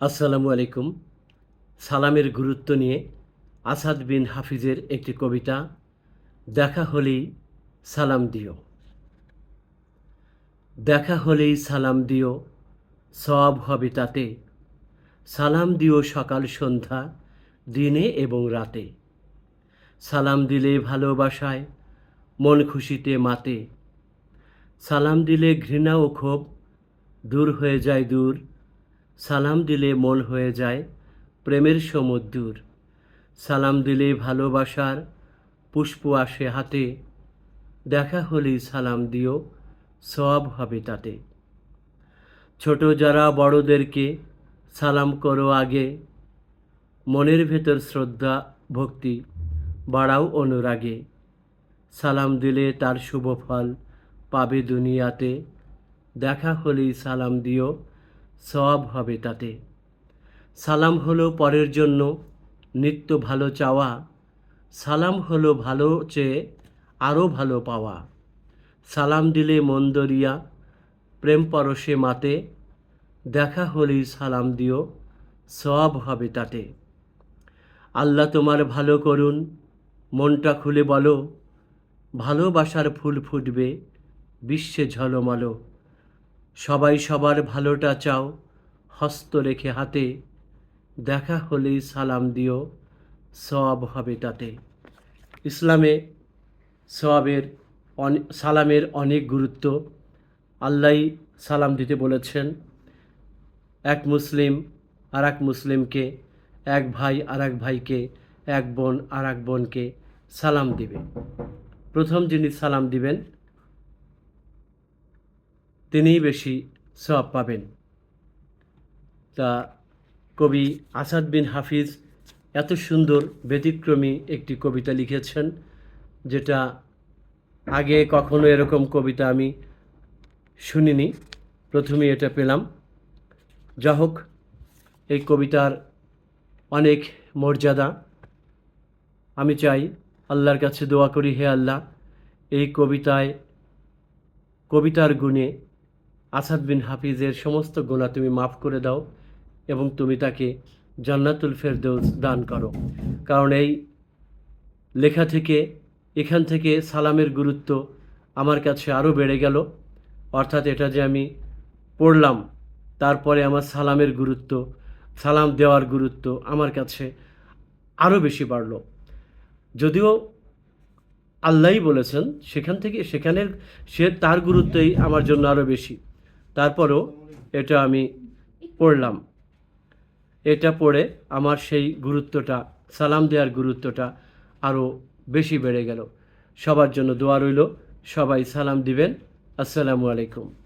আসসালামু আলাইকুম। সালামের গুরুত্ব নিয়ে আসাদ বিন হাফিজের একটি কবিতা, দেখা হলেই সালাম দিও। দেখা হলেই সালাম দিও সব হবে তাতে। সালাম দিও সকাল সন্ধ্যা, দিনে এবং রাতে। সালাম দিলে ভালোবাসায়, মন খুশিতে মাতে। সালাম দিলে ঘৃণা ও ক্ষোভ দূর হয়ে যায় দূর সালাম দিলে মন হয়ে যায় প্রেমের সমুদ্র সালাম দিলে ভালোবাসার পুষ্প আসে হাতে। দেখা হলেই সালাম দিও সব হবে তাতে। ছোট যারা বড়দেরকে সালাম করো আগে, মনের ভেতর শ্রদ্ধা, ভক্তি বাড়াও অনুরাগে। সালাম দিলে তার শুভ ফল পাবে দুনিয়াতে। দেখা হলেই সালাম দিও সব হবে তাতে। সালাম হলো পরের জন্য নিত্য ভালো চাওয়া। সালাম হলো ভালো চেয়ে আরও ভালো পাওয়া। সালাম দিলে মন্দরিয়া প্রেম পরশে মাতে। দেখা হলেই সালাম দিও সব হবে তাতে। আল্লাহ তোমার ভালো করুন, মনটা খুলে বলো, ভালোবাসার ফুল ফুটবে, বিশ্বে ঝলমলো। সবাই সবার ভালোটা চাও, হস্ত রেখে হাতে। দেখা হলেই সালাম দিও সব হবে তাতে। ইসলামে সবের সালামের অনেক গুরুত্ব। আল্লাহ সালাম দিতে বলেছেন, এক মুসলিম আর এক মুসলিমকে, এক ভাই আর এক ভাইকে, এক বোন আর এক বোনকে সালাম দিবে। প্রথম যিনি সালাম দিবেন তিনিই বেশি সব পাবেন। তা কবি আসাদ বিন হাফিজ এত সুন্দর, ব্যতিক্রমী একটি কবিতা লিখেছেন, যেটা আগে কখনো এরকম কবিতা আমি শুনিনি। প্রথমে এটা পেলাম। যা হোক এই কবিতার অনেক মর্যাদা। আমি চাই আল্লাহর কাছে দোয়া করি, হে আল্লাহ, এই কবিতায়, কবিতার গুণে আসাদ বিন হাফিজের সমস্ত গোনা তুমি মাফ করে দাও এবং তুমি তাকে জান্নাতুল ফেরদৌস দান করো। কারণ এই লেখা থেকে, এখান থেকে সালামের গুরুত্ব আমার কাছে আরও বেড়ে গেল। অর্থাৎ এটা যে আমি পড়লাম, তারপরে আমার সালামের গুরুত্ব, সালাম দেওয়ার গুরুত্ব আমার কাছে আরও বেশি বাড়ল। যদিও আল্লাহই বলেছেন, সেখান থেকে, সেখানের, সে তার গুরুত্বই আমার জন্য আরও বেশি। তারপরও এটা আমি পড়লাম। এটা পড়ে আমার সেই গুরুত্বটা, সালাম দেওয়ার গুরুত্বটা আরও বেশি বেড়ে গেল। সবার জন্য দোয়া রইল। সবাই সালাম দিবেন। আসসালামু আলাইকুম।